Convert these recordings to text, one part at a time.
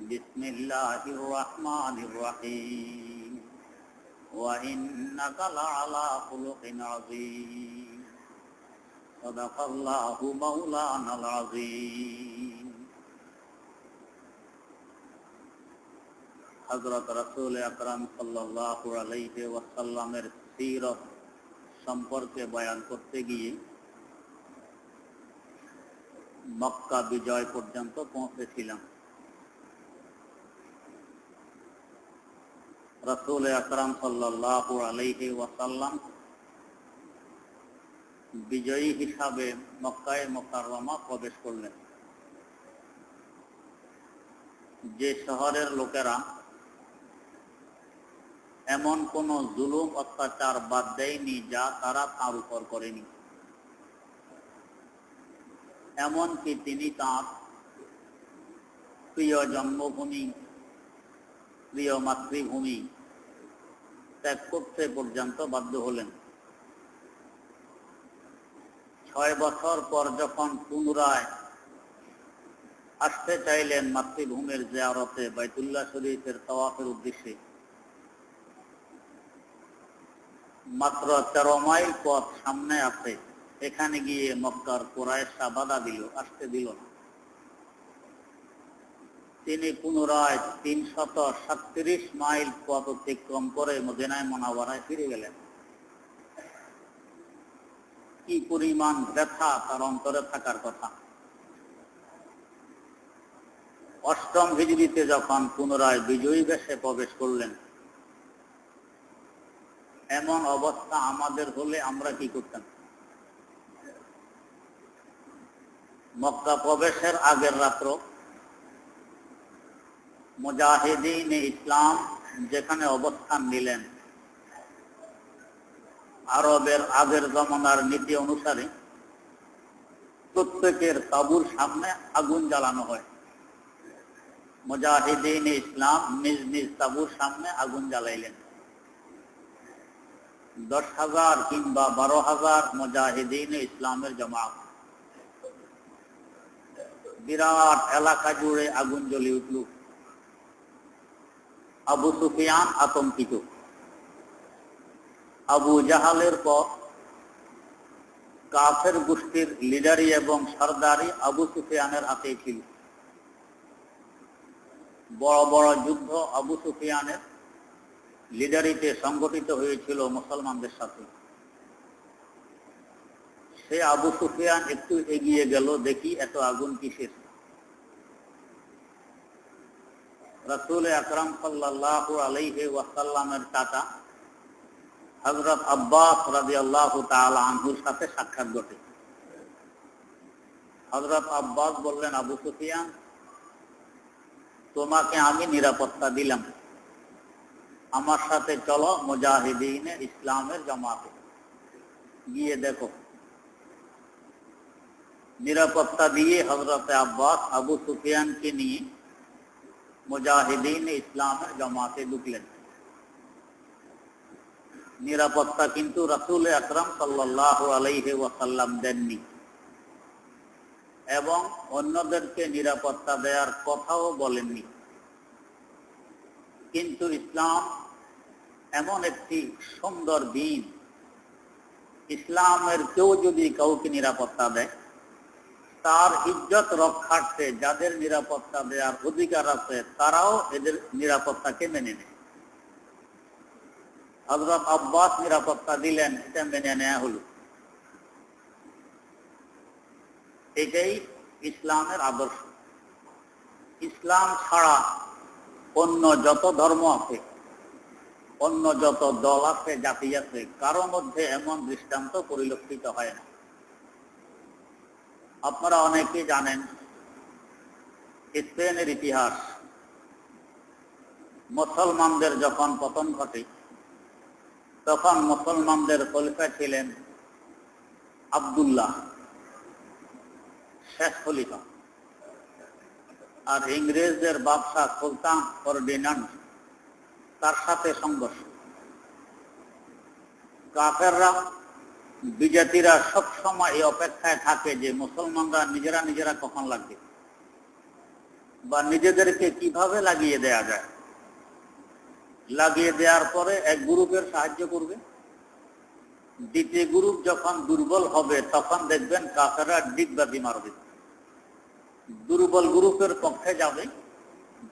بسم الله الرحمن الرحيم وإنك لعلى خلق عظيم صدق الله مولانا العظيم হজরত রসুল আকরাম সাল্লাহ আলাইহি ওয়াসাল্লামের সিরত সম্পর্কে বয়ান করতে গিয়ে মক্কা বিজয় পর্যন্ত পৌঁছেছিলাম রসুল আকরাম সাল্লাহ আলাইহি ওয়াসাল্লাম বিজয়ী হিসাবে মক্কায় মোকাররমা প্রবেশ করলেন। যে শহরের লোকেরা এমন কোন জুলুম, অত্যাচার বাদ দেয়নি যা তারা তার উপর করেনি। এমনকি তিনি তার প্রিয় জন্মভূমি, প্রিয় মাতৃভূমি ত্যাগ করতে পর্যন্ত বাধ্য হলেন। ছয় বছর পর যখন পুনরায় আসতে চাইলেন মাতৃভূমির জিয়ারতে বাইতুল্লাহ শরীফের তওয়াফের উদ্দেশ্যে, মাত্র তেরো মাইল পথ সামনে আছে। এখানে গিয়ে মক্কার কোরআশা বাধা দিল, আসতে দিল না। তিনি পুনরায় তিনশত সাতত্রিশ মাইল পথ অতিক্রম করে মদিনায় মনাওয়ারায় ফিরে গেলেন। কি পরিমাণ ব্যথা তার অন্তরে থাকার কথা। অষ্টম হিজড়িতে যখন পুনরায় বিজয়ী বেশে প্রবেশ করলেন, এমন অবস্থা আমাদের হলে আমরা কি করতাম? মক্কা প্রবেশের আগের রাত্র মুজাহিদিন ইসলাম যেখানে অবস্থান নিলেন। আরবের আগের জমানার নীতি অনুসারে প্রত্যেকের তাবুর সামনে আগুন জ্বালানো হয়। মুজাহিদিন ইসলাম নিজ নিজ তাবুর সামনে আগুন জ্বালাইলেন। দশ হাজার কিংবা বারো হাজার মুজাহিদিন ইসলামের জমা বিরাট এলাকা জুড়ে আগুন জ্বলে উঠল। আবু সুফিয়ান আতঙ্কিত। আবু জাহালের পর কাফের গোষ্ঠীর লিডারি এবং সর্দারি আবু সুফিয়ানের হাতে ছিল। বড় বড় যুদ্ধ আবু সুফিয়ানের লিডারিতে সংগঠিত হয়েছিল মুসলমানদের সাথে। সে আবু সুফিয়ান একটু এগিয়ে গেল, দেখি এত আগুন কিসের? রসুল আকরাম সাল্লাহ আলাইহে ওয়াসাল্লামের চাচা হজরত আব্বাস রাজি আল্লাহ আনহুর সাথে সাক্ষাৎ ঘটে। হজরত আব্বাস বললেন, আবু সুফিয়ান, তোমাকে আমি নিরাপত্তা দিলাম। আমার সাথে চলো মুজাহিদিন ইসলামের জামাতে। গিয়ে দেখো। নিরাপত্তা দিয়ে হজরত আব্বাস আবু সুফিয়ানকে নিয়ে মুজাহিদিন ইসলামের জামাতে ঢুকলেন। নিরাপত্তা কিন্তু রাসুল আকরাম সাল্লাহ আলাইহে ওয়াসাল্লাম দেননি। এবং অন্যদেরকে নিরাপত্তা দেওয়ার কথাও বলেননি। কিন্তু ইসলাম এমন একটি সুন্দর দিন। ইসলামের কেউ যদি কাউকে নিরাপত্তা দেয় তার ইজ্জত রক্ষার্থে যাদের নিরাপত্তা দেওয়ার অধিকার আছে, তারাও এদের নিরাপত্তাকে মেনে নেয়। হজরত আব্বাস নিরাপত্তা দিলেন, এটা মেনে নেওয়া হলো। এটাই ইসলামের আদর্শ। ইসলাম ছাড়া অন্য যত ধর্ম আছে, অন্য যত দল আছে, জাতি আছে, কারও মধ্যে এমন দৃষ্টান্ত পরিলক্ষিত হয় না। আপনারা অনেকে জানেন, স্পেনের ইতিহাস, মুসলমানদের যখন পতন ঘটে, তখন মুসলমানদের খলিফা ছিলেন আবদুল্লাহ শেষ খলিফা। আর ইংরেজদের বাদশাহ সুলতান ফার্ডিনান্ড তার সাথে সংঘর্ষ। কাফেররা বিজাতিরা সব সময় এই অপেক্ষায় থাকে যে মুসলমানরা নিজেরা নিজেরা কখন লাগবে? বা নিজেদেরকে কীভাবে লাগিয়ে দেয়া যায়? লাগিয়ে দেওয়ার পরে এক গ্রুপের সাহায্য করবে। দ্বিতীয় গ্রুপ যখন দুর্বল হবে, তখন দেখবেন কাফেররা ডিগবাজি মারবে। দুর্বল গ্রুপের পক্ষে যাবে,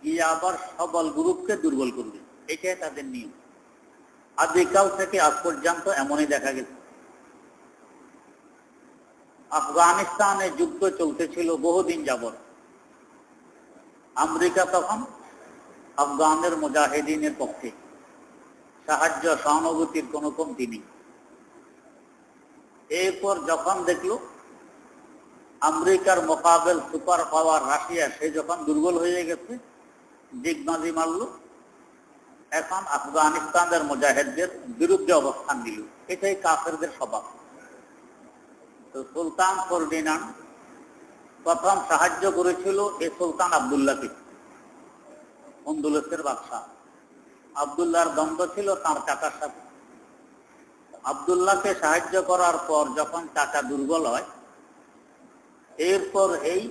গিয়ে আবার সবল গ্রুপকে দুর্বল করবে। এটাই তাদের নিয়ম। আদিকাল থেকে আজ পর্যন্ত এমনই দেখা গেছে। আফগানিস্তানে যুদ্ধ চলতেছিল বহুদিন যাবত আমেরিকা তখন আফগানের মুজাহিদিনের পক্ষে। সাহায্য, সহানুভূতির কোনো কমতি নেই। এরপর যখন দেখল, আমেরিকার মোকাবেল সুপার পাওয়ার রাশিয়া, সে যখন দুর্বল হয়ে গেছে দিগবাজি মারল, এখন আফগানিস্তানের মুজাহিদদের বিরুদ্ধে অবস্থান নিল এটাই কাফেরদের স্বভাব। তো সুলতান ফর্ডিনান প্রথম সাহায্য করেছিল এই সুলতান আবদুল্লাহকে অন্দুলসের বাদশাহ। আবদুল্লাহর দ্বন্দ্ব ছিল তার চাচার সাথে। আবদুল্লাহকে সাহায্য করার পর যখন চাচা দুর্বল হয়, এরপর এই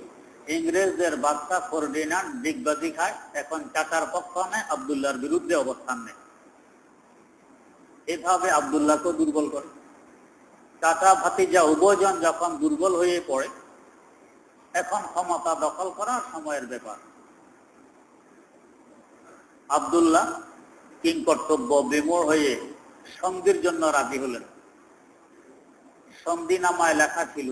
ইংরেজদের বাদশাহ ফর্ডিনান্ড দিগবাজি খায়। এখন চাচার পক্ষ নেয়, আবদুল্লাহর বিরুদ্ধে অবস্থান নেয়। এভাবে আবদুল্লাহকে দুর্বল করে। চাচা ভাতিজা উভয়জন যখন দুর্বল হয়ে পড়ে, এখন ক্ষমতা দখল করার সময়ের ব্যাপার। আবদুল্লাহ কিং কর্তব্য বিমূঢ় হয়ে সন্ধির জন্য রাজি হলেন। সন্ধি নামায় লেখা ছিল,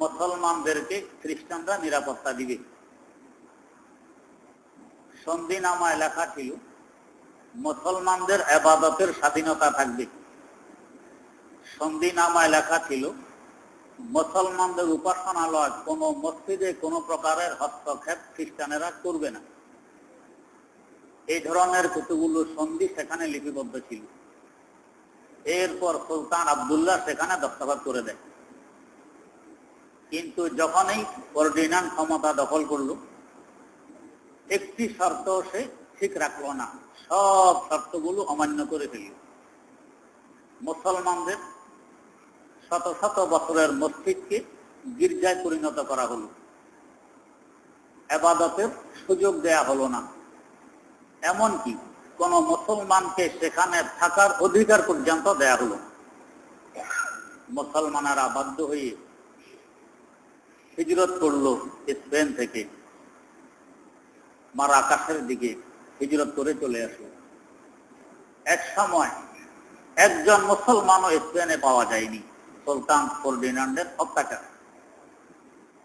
মুসলমানদেরকে খ্রিস্টানরা নিরাপত্তা দিবে। সন্ধি নামায় লেখা ছিল, মুসলমানদের আবাদতের স্বাধীনতা থাকবে। সন্ধি নামায় লেখা ছিল, মুসলমানদের উপাসনালয়, কোন মসজিদে কোন প্রকারের হস্তক্ষেপ খ্রিস্টানেরা করবে না। এই ধরনের কতগুলো সন্ধি সেখানে লিপিবদ্ধ ছিল। এরপর সুলতান আবদুল্লাহ সেখানে দস্তখত করে দেয় কিন্তু যখনই ফর্ডিনান ক্ষমতা দখল করল, একটি শর্ত সে ঠিক রাখল না। সব শর্তগুলো অমান্য করে ফেলল। মুসলমানদের শত শত বছরের মসজিদকে গির্জায় পরিণত করা হলো। এবাদতের সুযোগ দেয়া হলো না। এমনকি কোন মুসলমানকে সেখানে থাকার অধিকার পর্যন্ত দেয়া হলো। মুসলমানেরা বাধ্য হয়ে হিজরত করল স্পেন থেকে। মারা আকাশের দিকে হিজরত করে চলে আসলো। এক সময় একজন মুসলমানও স্পেনে পাওয়া যায়নি। সুলতান ফর্ডিনান্ডের অত্যাচার।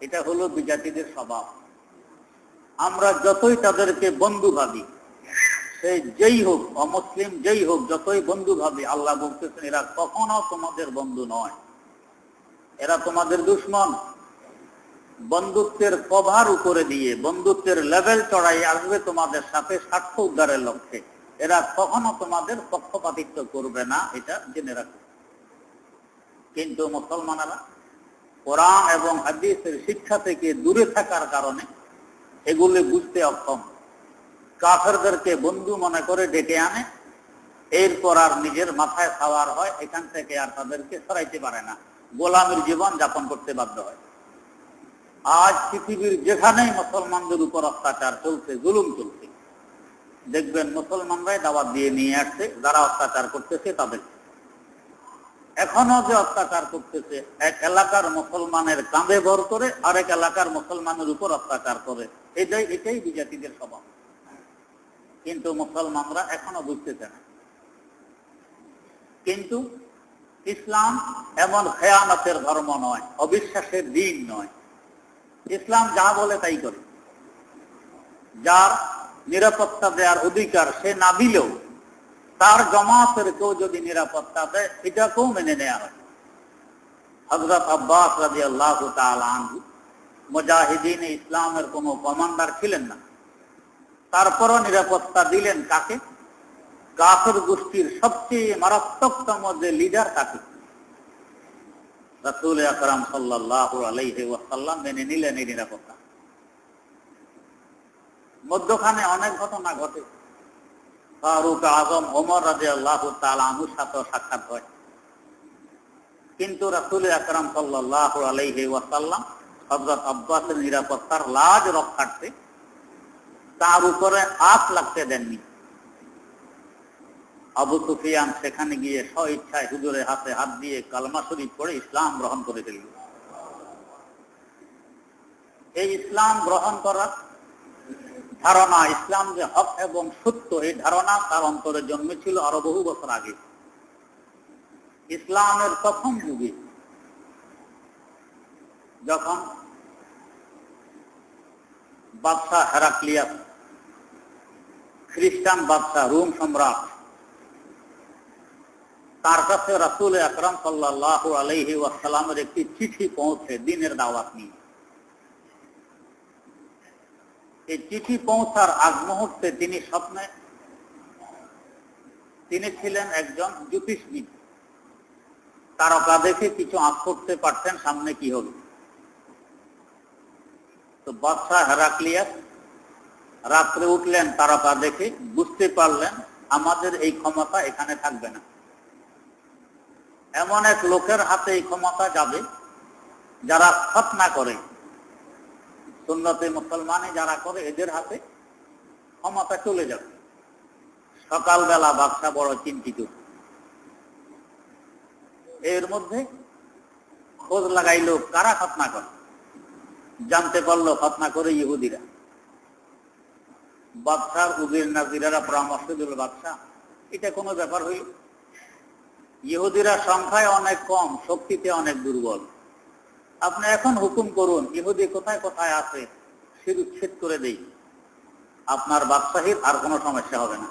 এটা হলো বিজাতিদের স্বভাব। আমরা যতই তাদেরকে বন্ধু ভাবি, সে যেই হোক, অমুসলিম যেই হোক, যতই বন্ধু ভাবি, আল্লাহ বলতেছেন, এরা কখনো তোমাদের বন্ধু নয়। এরা তোমাদের দুশ্মন। বন্ধুত্বের কভার উপরে দিয়ে, বন্ধুত্বের লেভেল চড়াই আসবে তোমাদের সাথে স্বার্থ উদ্ধারের লক্ষ্যে। এরা কখনো তোমাদের পক্ষপাতিত্ব করবে না, এটা জেনে রাখো কিন্তু মুসলমানেরা কোরআন এবং হাদিসের শিক্ষা থেকে দূরে থাকার কারণে এগুলি বুঝতে অক্ষম। কাফেরদেরকে বন্ধু মনে করে ডেকে আনে, এরপর আর নিজের মাথায় খাওয়ার হয়, এখান থেকে আর তাদেরকে সরাইতে পারে না। গোলামের জীবন যাপন করতে বাধ্য হয়। আজ পৃথিবীর যেখানেই মুসলমানদের উপর অত্যাচার চলছে, জুলুম চলছে, দেখবেন মুসলমানরাই দাওয়াত দিয়ে নিয়ে আসছে, যারা অত্যাচার করতেছে তাদের এখনও যে অত্যাচার করতেছে, এক এলাকার মুসলমানের কাঁধে ভর করে আরেক এলাকার মুসলমানের উপর অত্যাচার করে। এটাই এটাই বিজাতিদের স্বভাব। কিন্তু মুসলমানরা এখনও বুঝতেছে না। কিন্তু ইসলাম এমন খেয়ানতের ধর্ম নয়, অবিশ্বাসের দিন নয়। ইসলাম যা বলে তাই করে। যার নিরাপত্তা দেওয়ার অধিকার সে না দিলেও তার জমাতের কেউ যদি নিরাপত্তা দেয়, এটাকেও মেনে নেওয়া হয়। হজরত আব্বাস রাজি আল্লাহ আনহু মুজাহিদিন ইসলামের কোন কমান্ডার ছিলেন না। তারপরও নিরাপত্তা দিলেন কাকে? কাফের গোষ্ঠীর সবচেয়ে মারাত্মকতম যে লিডার কাকে? রাসুল আকরাম সাল্লাহ আলাইহি ওয়াসাল্লাম মেনে নিলেন এই নিরাপত্তা। মধ্যখানে অনেক ঘটনা ঘটে। ফারুক আজম ওমর আল্লাহ সাক্ষাৎ হয়। কিন্তু রাসুল আকরাম সাল্লাহ ওয়াসাল্লাম হজরত আব্বাসের নিরাপত্তার লাজ রক্ষার্থে তার উপরে হাত লাগতে দেননি। আবু সুফিয়ান সেখানে গিয়ে স্ব ইচ্ছায় হুজুরের হাতে হাত দিয়ে কালমা শরীফ করে ইসলাম গ্রহণ করে ফেলল। এই ইসলাম গ্রহণ করার ধারণা ইসলাম যে হক এবং সত্য, এই ধারণা তার অন্তরে জন্মেছিল আরও বহু বছর আগে। ইসলামের প্রথম যুগে যখন বাদশাহ হেরাক্লিয়াস, খ্রিস্টান বাদশাহ রোম সম্রাট, তার কাছে রাসুল আকরাম সাল্লাহ আলহি ওয়াসালামের একটি চিঠি পৌঁছে দিনের দাওয়াত নিয়ে। এই চিঠি পৌঁছার আগ মুহূর্তে তিনি স্বপ্নে তিনি ছিলেন একজন জ্যোতিষবিদ। তারকা দেখে কিছু আঁক করতে পারতেন, সামনে কি হবে? তো বাদশাহ হেরাক্লিয়াস রাত্রে উঠলেন তারকা দেখে বুঝতে পারলেন আমাদের এই ক্ষমতা এখানে থাকবে না। এমন এক লোকের হাতে এই ক্ষমতা যাবে যারা খতনা করে। সুন্নতে মুসলমানে যারা করে, এদের হাতে ক্ষমতা চলে যাবে। সকালবেলা বাদশা বড় চিন্তিত। এর মধ্যে খোঁজ লাগাইলো, কারা খতনা করে? জানতে পারল খতনা করে ইহুদিরা। বাদশার উবির নাজিরারা পরামর্শ দিল, বাদশাহ, এটা কোনো ব্যাপার হইল? ইহুদিরা সংখ্যায় অনেক কম, শক্তিতে অনেক দুর্বল। আপনি এখন হুকুম করুন, ইহুদি কোথায় কোথায় আছে সে উচ্ছেদ করে দেই। আপনার বাদশাহীর আর কোনো সমস্যা হবে না।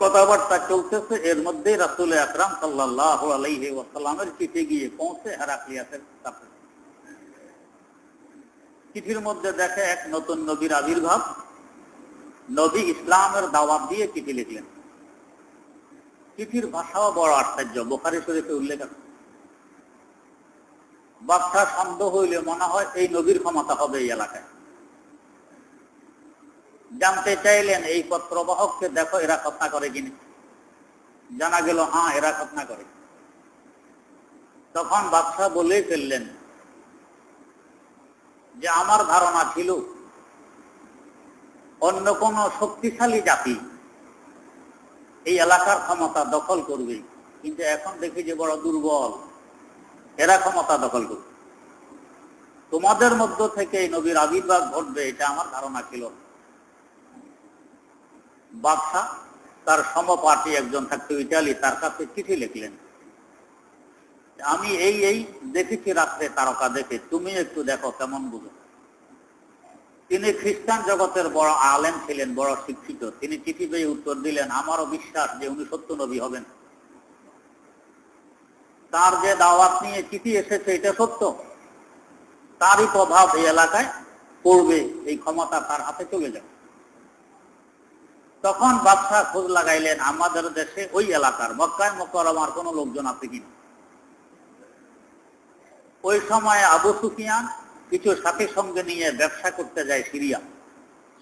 কথাবার্তা চলতেছে, এর মধ্যে রাসুল আকরাম সাল্লাহ আলাইহি ওয়াসাল্লামের চিঠি গিয়ে পৌঁছে হেরাক্লিয়াসের কাছে। চিঠির মধ্যে দেখে এক নতুন নবীর আবির্ভাব, নবী ইসলামের দাওয়াত দিয়ে চিঠি লিখলেন। চিঠির ভাষাও বড় আশ্চর্য, বোখারি শরীফে উল্লেখ আছে। বাদশাহ সন্দেহ হইলে মনে হয় এই নবীর ক্ষমতা হবে এই এলাকায়। জানতে চাইলেন, এই পত্রবাহককে দেখো এরা খতনা করে কিনা। জানা গেল হ্যাঁ এরা খতনা করে। তখন বাদশাহ বলে ফেললেন যে, আমার ধারণা ছিল অন্য কোন শক্তিশালী জাতি এই এলাকার ক্ষমতা দখল করবে। কিন্তু এখন দেখি যে বড় দুর্বল। এরা ক্ষমতা দখল করবে। তোমাদের মধ্য থেকে এই নবীর আবির্ভাব ঘটবে, এটা আমার ধারণা ছিল। বাদশাহ তার সমপার্টি একজন থাকতো ইটালি তার কাছে চিঠি লিখলেন। আমি এই এই দেখেছি রাত্রে তারকা দেখে, তুমি একটু দেখো কেমন বুঝো। তিনি খ্রিস্টান জগতের বড় আলেম ছিলেন, বড় শিক্ষিত। তিনি চিঠি পেয়ে উত্তর দিলেন, আমারও বিশ্বাস যে উনি সত্য নবী হবেন। তার যে দাওয়াত নিয়ে চিঠি এসেছে, এটা সত্য? তারই প্রভাব এই এলাকায় পড়বে, এই ক্ষমতা তার হাতে চলে যাবে। তখন বাদশাহ খোঁজ লাগাইলেন, আমাদের দেশে ওই এলাকার, মক্কায় মকরমার কোন লোকজন আছে কিনা? ওই সময় আবু সুফিয়ান কিছু সাথী সঙ্গে নিয়ে ব্যবসা করতে যায় সিরিয়া।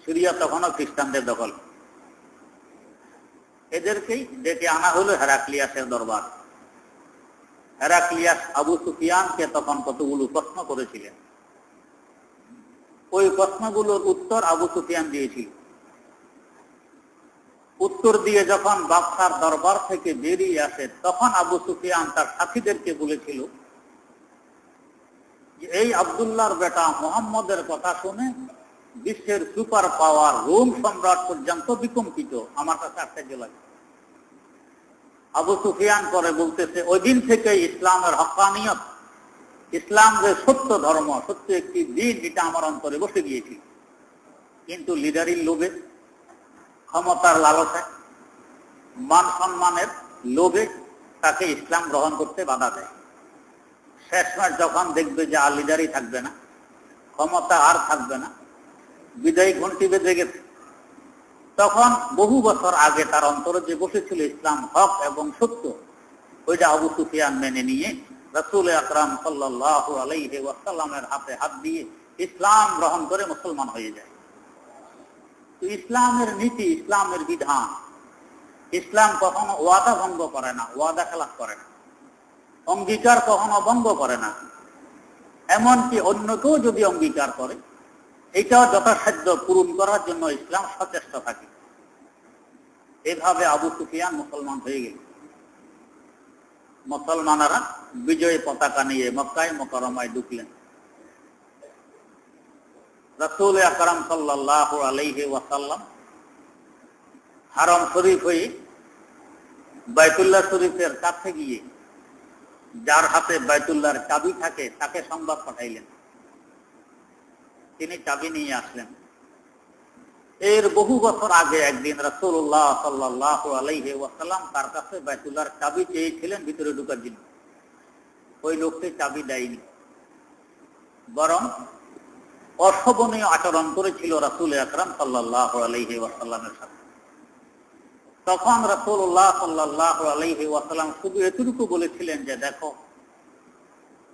সিরিয়া তখনও খ্রিস্টানদের দখল। এদেরকেই ডেকে আনা হলো হেরাক্লিয়াসের দরবার। হেরাক্লিয়াস আবু সুফিয়ানকে তখন কতগুলো প্রশ্ন করেছিলেন? ওই প্রশ্নগুলোর উত্তর আবু সুফিয়ান দিয়েছিল। উত্তর দিয়ে যখন বাদশার দরবার থেকে বেরিয়ে আসে, তখন আবু সুফিয়ান তার সাথীদেরকে বলেছিল এই আবদুল্লাহর বেটা মোহাম্মদের কথা শুনে বিশ্বের সুপার পাওয়ার রোম সম্রাট পর্যন্ত বিকম্পিত। আমার কাছে আশ্চর্য লাগে আবু সুফিয়ান করে বলতেছে, ওই দিন থেকে ইসলামের হকানিয়ত, ইসলাম যে সত্য ধর্ম, সত্য একটি দিন এটা আমার অন্তরে বসে গিয়েছিল। কিন্তু লিডারির লোভে, ক্ষমতার লালসায়, মান সম্মানের লোভে তাকে ইসলাম গ্রহণ করতে বাধা দেয়। শেষমেশ যখন দেখবে যে আর লিডারই থাকবে না, ক্ষমতা আর থাকবে না, বিদায়ী ঘন্টি বেঁধে গেছে। তখন বহু বছর আগে তার অন্তরে যে বসেছিল ইসলাম হক এবং সত্য, ওইটা আবু সুফিয়ান মেনে নিয়ে রসুল আকরাম সাল্লাহ আলাইহি ওয়াসাল্লামের হাতে হাত দিয়ে ইসলাম গ্রহণ করে মুসলমান হয়ে যায়। ইসলামের নীতি, ইসলামের বিধান, ইসলাম কখনো ওয়াদা ভঙ্গ করে না, ওয়াদা খেলাফ করে না, অঙ্গীকার কখনো ভঙ্গ করে না। এমনকি অন্য কেউ যদি অঙ্গীকার করে এটাও যথাসাধ্য পূরণ করার জন্য ইসলাম সচেষ্ট থাকে। এভাবে আবু সুফিয়ান মুসলমান হয়ে গেল। মুসলমানেরা বিজয় পতাকা নিয়ে মক্কায় মকরমায় ঢুকলেন। রসুল আকরাম সাল্লাহ আলাইহি ওয়াসাল্লাম হারম শরীফ হয়ে বাইতুল্লাহ শরীফের কাছে গিয়ে, যার হাতে বাইতুল্লাহর চাবি থাকে, তাকে সংবাদ পাঠাইলেন। তিনি চাবি নিয়ে আসলেন। এর বহু বছর আগে একদিন রসুল্লাহ সাল্লাহ আলাইহি ওয়াসাল্লাম তার কাছে বাইতুল্লাহর চাবি চেয়েছিলেন, ভিতরে ঢুকার জন্য। ওই লোকটি চাবি দেয়নি। বরং অশোভনীয় আচরণ করেছিল রাসুল আকরাম সাল্লাহ আলাইহি ওয়াসাল্লামের সাথে। তখন রসুল্লাহ সাল্লাহ আলাইহি ওয়াসাল্লাম শুধু এতটুকু বলেছিলেন যে, দেখো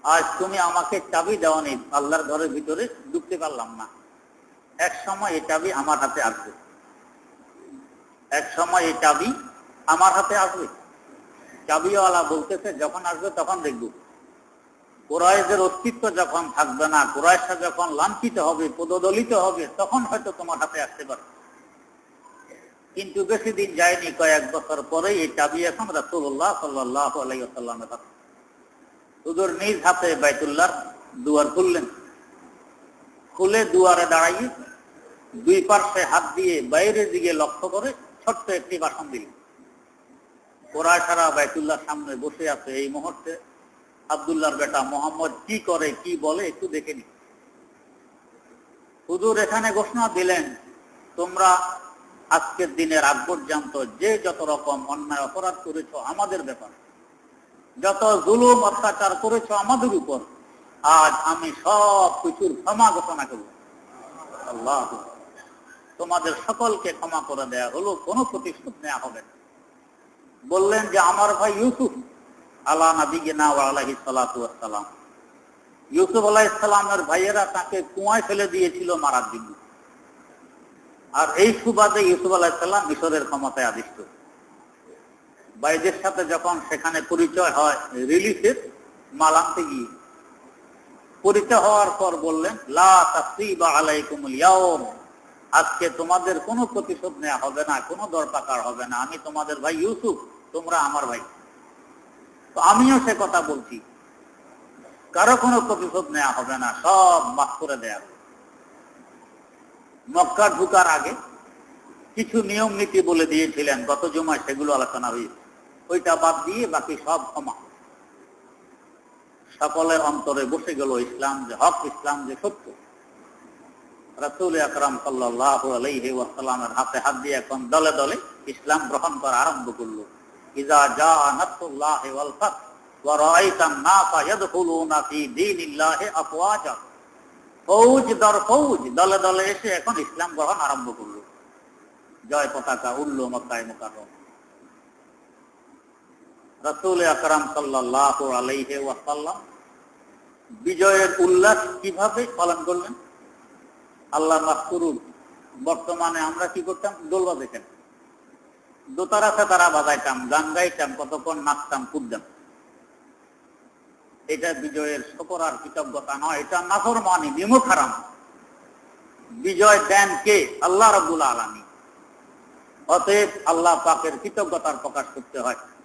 আজ তুমি আমাকে চাবি দেওয়ানি আল্লাহর ঘরের ভিতরে ঢুকতে পারলাম না। এক সময় এই চাবি আমার হাতে আসবে। এক সময় এই চাবি আমার হাতে আসবে। চাবিওয়ালা বলতেছে, যখন আসবে তখন দেখব। কোরআদের অস্তিত্ব যখন থাকবে না কোরআশা যখন লাঞ্ছিত হবে, পদদলিত হবে, তখন হয়তো তোমার হাতে আসতে পারে। কিন্তু বেশি দিন যায়নি, কয়েক বছর পরেই এই চাবি এখন রাসুল্লাহ সাল্লাহ আলাইসাল্লামের হাতে। হুজুর নিজ হাতে বাইতুল্লাহ দুয়ার খুললেন। খুলে দুয়ারে দাঁড়াইয়ে দুই পার্শ্বে হাত দিয়ে বাইরের দিকে লক্ষ্য করে ছোট্ট একটি বাসন দিলেন। ওরা সারা বাইতুল্লাহর সামনে বসে আছে এই মুহূর্তে। আবদুল্লাহর বেটা মোহাম্মদ কি করে, কি বলে একটু দেখে নি হুজুর, এখানে ঘোষণা দিলেন, তোমরা আজকের দিনের আগ পর্যন্ত যে যত রকম অন্যায় অপরাধ করেছ আমাদের ব্যাপার যত জুলুম অত্যাচার করেছ আমাদের উপর, আজ আমি সব কিছুর ক্ষমা ঘোষণা করব। আল্লাহ, তোমাদের সকলকে ক্ষমা করে দেয়া হলো, কোনো প্রতিশোধ নেওয়া হবে না। বললেন যে, আমার ভাই ইউসুফ আল্লাহ নবীনা আলাহি সালাম ইউসুফ আলাহ ইসলামের ভাইয়েরা তাকে কুয়ায় ফেলে দিয়েছিল মারার জন্য। আর এই সুবাদে ইউসুফ আলাহ ইসলাম মিশরের ক্ষমতায় আদিষ্ট বাইদের সাথে যখন সেখানে পরিচয় হয় রিলিফের মাল আনতে গিয়ে। পরিচয় হওয়ার পর বললেন আজকে তোমাদের কোনো প্রতিশোধ নেওয়া হবে না, কোনো দরপাকার হবে না। আমি তোমাদের ভাই ইউসুফ, তোমরা আমার ভাই। তো আমিও সে কথা বলছি। কারও কোনো প্রতিশোধ নেওয়া হবে না, সব মাফ করে দেয়া হবে। মক্কা ঢুকার আগে কিছু নিয়ম নীতি বলে দিয়েছিলেন, গত জমায় সেগুলো আলোচনা হয়েছে। ওইটা বাদ দিয়ে বাকি সব ক্ষমা। সকলের অন্তরে বসে গেল ইসলাম যে হক, ইসলাম যে সত্য। রাসুল আকরাম সাল্লাহ হাতে হাত দিয়ে এখন দলে দলে ইসলাম গ্রহণ করা আরম্ভ করল। ইজা ফি দীনিল্লাহি ফৌজ দর ফৌজ, দলে দলে এসে এখন ইসলাম গ্রহণ আরম্ভ করল। জয় পতাকা উল্লো মক্কায় মুকাররম। রাসূল আকরাম সাল্লাল্লাহু আলাইহি ওয়াসাল্লাম বিজয়ের উল্লাস কীভাবে পালন করলেন? আল্লাহ করুন, বর্তমানে আমরা কি করতাম? দোল বাজাইতাম দোতারা তারা বাজাইতাম, গান গাইতাম, কতক্ষণ নাচতাম, কুদতাম। এটা বিজয়ের শকর আর কৃতজ্ঞতা নয়, এটা নাফর মানি, বিমুখ হারাম। বিজয় দেন কে? আল্লাহ রবুল আলমী অতএব আল্লাহ পাকের কৃতজ্ঞতার প্রকাশ করতে হয়।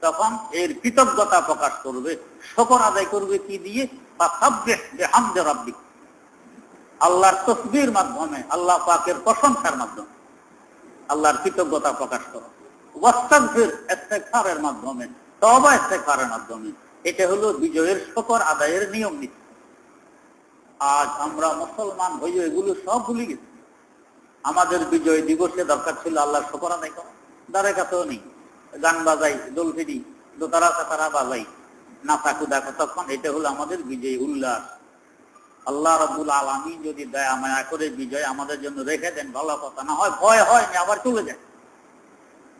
তখন এর কৃতজ্ঞতা প্রকাশ করবে, শকর আদায় করবে কি দিয়ে? বা বেহামদে রব্বিক। আল্লাহর তসবির মাধ্যমে, আল্লাহ পাকের প্রশংসার মাধ্যমে। আল্লাহর কৃতজ্ঞতা প্রকাশ করো। ওয়াস্তাগফির ইস্তেগফারের মাধ্যমে, তওবা ইস্তেগফারের মাধ্যমে। এটা হলো বিজয়ের শকর আদায়ের নিয়ম নীতি। আজ আমরা মুসলমান হয়ে এগুলো সব ভুলে গেছি। আমাদের বিজয় দিবসে দরকার ছিল আল্লাহর শকর আদায় করা। দ্বারে কাছেও নেই। গান বাজাই দোলফিরি দোতারা চাতারা বাজাই, নাচা কুদা কতক্ষণ, এটা হলো আমাদের বিজয় উল্লাস। আল্লাহ রবুল আলমী যদি দয়া মায়া করে বিজয় আমাদের জন্য রেখে দেন, ভালো কথা না হয়, ভয় হয় আবার চলে যায়।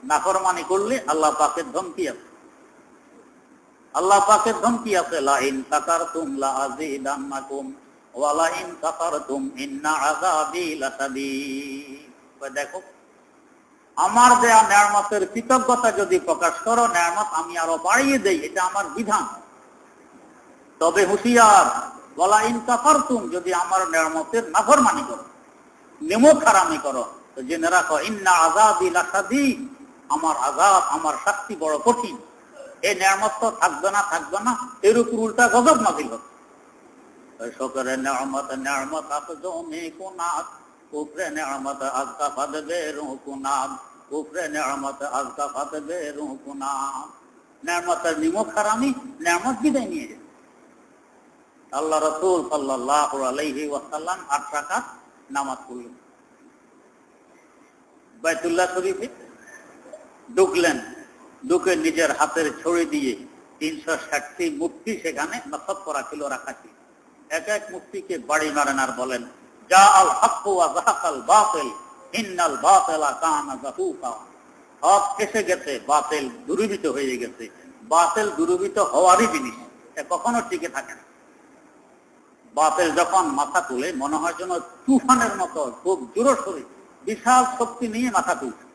নাফরমানি করলে আল্লাহ পাকের ধমকি আছে। আল্লাহ পাকের ধমকি আছে, লাইন তাকার তুম লাজিদান্নাকুম ওয়ালাইন কাফার তুম ইন্না আযাবি লাসাদীদ দেখো আমার দেয়া নেয়ামতের কৃতজ্ঞতা যদি প্রকাশ করো, নেয়ামত আমি আরও বাড়িয়ে দেই, এটা আমার বিধান। তবে হুঁশিয়ার, বলা ইন কাফারতুম, যদি আমার নেয়ামতের নাফরমানি করো, নেমো খারামি করো, তো জেনে রাখো, ইন্না আজাদি লাসাদি আমার আজাদ আমার শাস্তি বড় কঠিন। এই নেয়ামত তো থাকবে না থাকবে না এর উপর উল্টা গজব নাজিল হবে শকরে নেয়ামত নেয়ামত আপ জমে কোনাত নেয়ামত আজকা নেয়ামত আজকা যায় আল্লাহ রসুল সাল্লাহ আলাইহি ওয়াসাল্লাম আট রাকাত নামাজ পড়লেন। বাইতুল্লাহ শরীফে ঢুকলেন, ঢুকে নিজের হাতের ছড়ি দিয়ে তিনশো ষাটটি মূর্তি সেখানে নসব করা ছিল রাখা ছিল এক এক মূর্তিকে বাড়ি মারেন আর বলেন বাতিল কখনো টিকে থাকে না। যখন মাথা তুলে, মনে হয় যেন তুফানের মতো, খুব জোরসরে বিশাল শক্তি নিয়ে মাথা তুলছে।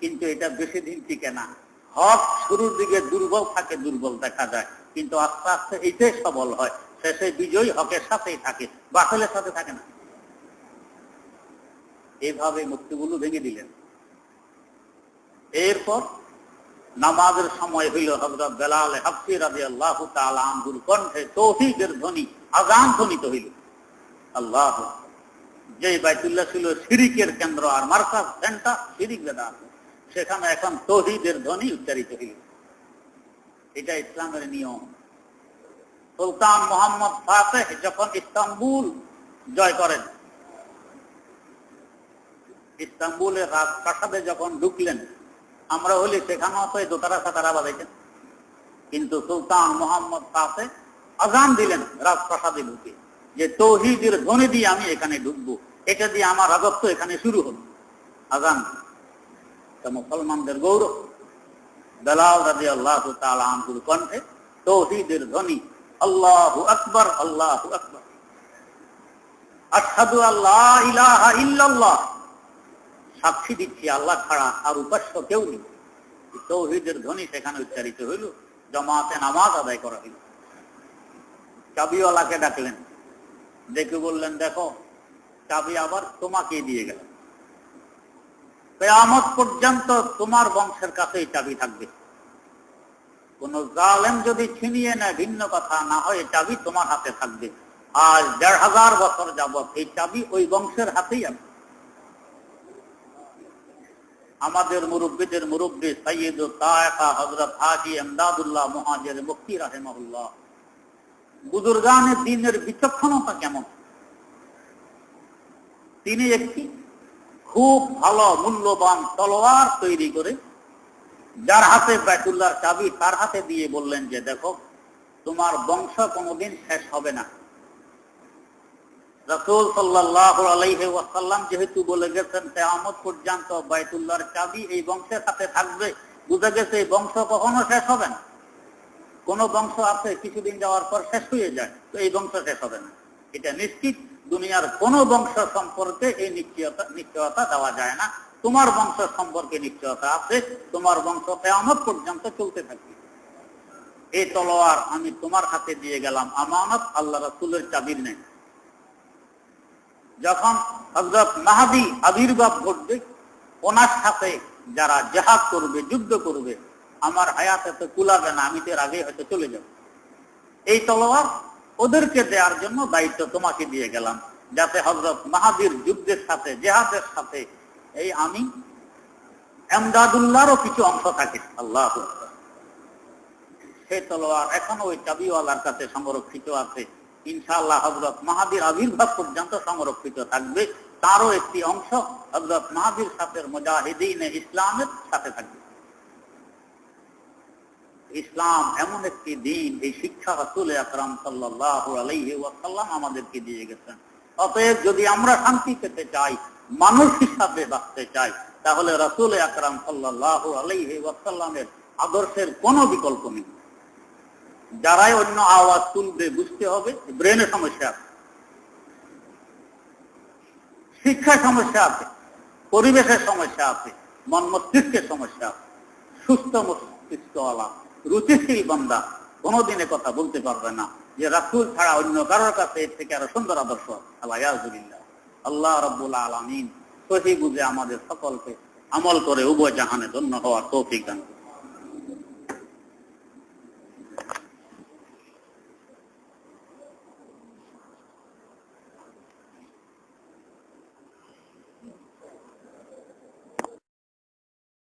কিন্তু এটা বেশি দিন টিকে না। হক শুরুর দিকে দুর্বল থাকে, দুর্বল দেখা যায়। কিন্তু আস্তে আস্তে এইটাই সবল হয়। শেষে বিজয়ী হকের সাথেই থাকে, বাতিলের সাথে থাকে না। এইভাবে মুক্তিগুলো ভেঙে দিলেন। এরপর নামাজের সময় হইল হজরত বেলাল হাফসি রাজি আল্লাহ আনহুর কণ্ঠে তৌহিদের ধ্বনি, আজান ধ্বনিত হইল। আল্লাহ যে বাইতুল্লাহ ছিল সিরিকের কেন্দ্র আর মার্কাজ সেন্টার, সিরিক বেদাত সেখানে এখন তৌহিদের ধ্বনি উচ্চারিত হইল। এটা ইসলামের নিয়ম। সুলতান মোহাম্মদ ফাতেহ যখন ইস্তাম্বুল জয় করেন, ইস্তাম্বুলের রাজপ্রাসাদে যখন ঢুকলেন, আমরা হলে সেখানেও তো এই দোতারা সাতারা বাজাইতেন। কিন্তু সুলতান মোহাম্মদ কাছে আজান দিলেন রাজপ্রাসাদে ঢুকে, যে তৌহিদের ধ্বনি দিয়ে আমি এখানে ঢুকবো, এটা দিয়ে আমার রাজত্ব এখানে শুরু হলো। আজান, তা মুসলমানদের গৌরব। বেলাল রাজি আল্লাহ আনহুর কণ্ঠে তৌহিদের ধ্বনি আল্লাহ আকবর আল্লাহ আকবর। আসাদু আল্লাহ ইলাহা ইল্লাল্লাহ। সাক্ষী দিচ্ছি আল্লাহ ছাড়া আর উপাস্য কেউ নেই। তৌহিদের ধ্বনি সেখানে উচ্চারিত হইল, জমাতে নামাজ আদায় করা হইল। চাবিওয়ালাকে ডাকলেন। দেখে বললেন, দেখো, চাবি আবার তোমাকে দিয়ে গেল। কেয়ামত পর্যন্ত তোমার বংশের কাছেই চাবি থাকবে। কোন জালেম যদি ছিনিয়ে নেয়, ভিন্ন কথা না হয় চাবি তোমার হাতে থাকবে। আর দেড় হাজার বছর যাবৎ এই চাবি ওই বংশের হাতেই আছে। আমাদের মুরব্বীদের মুরব্বী সৈয়দ তায়কা হজরত হাজি আমদাদুল্লাহ মহাজের মুক্তি রাহেমহুল্লাহ। বুজুর্গানের দিনের বিচক্ষণতা কেমন? তিনি একটি খুব ভালো, মূল্যবান তলোয়ার তৈরি করে যার হাতে বাইতুল্লাহর চাবি, তার হাতে দিয়ে বললেন যে, দেখো, তোমার বংশ কোনোদিন শেষ হবে না। রসুল সাল্লাহ যেহেতু বলে গেছেন, কেয়ামত পর্যন্ত বাইতুল্লাহর চাবি এই বংশের সাথে থাকবে। বুঝে গেছে এই বংশ কখনো শেষ হবে না। কোন বংশ আছে, কিছুদিন যাওয়ার পর শেষ হয়ে যায়, তো এই বংশ শেষ হবে না। এটা নিশ্চিত। দুনিয়ার কোন বংশ সম্পর্কে এই নিশ্চয়তা নিশ্চয়তা দেওয়া যায় না। তোমার বংশ সম্পর্কে নিশ্চয়তা আছে, তোমার বংশ কেয়ামত পর্যন্ত চলতে থাকবে। এই তলোয়ার আমি তোমার হাতে দিয়ে গেলাম, আমানত আল্লাহ রাসুলের চাবির নেই। যখন হজরত মাহাদি আবির্ভাব ঘটবে, ওনার সাথে যারা জেহাদ করবে, যুদ্ধ করবে, আমার হায়াতে তো কুলাবে না, আমি তো এর আগে হয়তো চলে যাব। এই তলোয়ার ওদেরকে দেওয়ার জন্য দায়িত্ব তোমাকে দিয়ে গেলাম, যাতে হজরত মাহাদির যুদ্ধের সাথে, জেহাদের সাথে এই আমি এমদাদুল্লাহরও কিছু অংশ থাকে। আল্লাহ সে তলোয়ার এখনও ওই চাবিওয়ালার কাছে সংরক্ষিত আছে। ইনশাআল্লাহ হজরত মাহাদির আবির্ভাব পর্যন্ত সংরক্ষিত থাকবে। তারও একটি অংশ হজরত মাহাদির সাথে মুজাহিদিন ইসলামের সাথে থাকবে। ইসলাম এমন একটি দিন, এই শিক্ষা রাসুল আকরাম সাল্লাহ আলাইহি ওয়াসাল্লাম আমাদেরকে দিয়ে গেছেন। অতএব যদি আমরা শান্তি পেতে চাই মানুষ হিসাবে বাঁচতে চাই তাহলে রাসুল আকরাম সাল্লাহ ওয়াসাল্লামের আদর্শের কোনো বিকল্প নেই। যারাই অন্য আওয়াজ তুলবে, বুঝতে হবে, ব্রেনে সমস্যা আছে। শিক্ষা সমস্যা আছে, পরিবেশের সমস্যা আছে, মন মস্তিষ্কের সমস্যা আছে। সুস্থ মস্তিষ্কওয়ালা, রুচিশীল বন্দা কোনোদিনে কথা বলতে পারবে না যে রাসুল ছাড়া অন্য কারোর কাছে এর থেকে আরও সুন্দর আদর্শ আল্লাহ আল্লাহ রব্বুল আলমিন সহি বুঝে আমাদের সকলকে আমল করে উভয় জাহানের জন্য হওয়ার তৌফিক দান।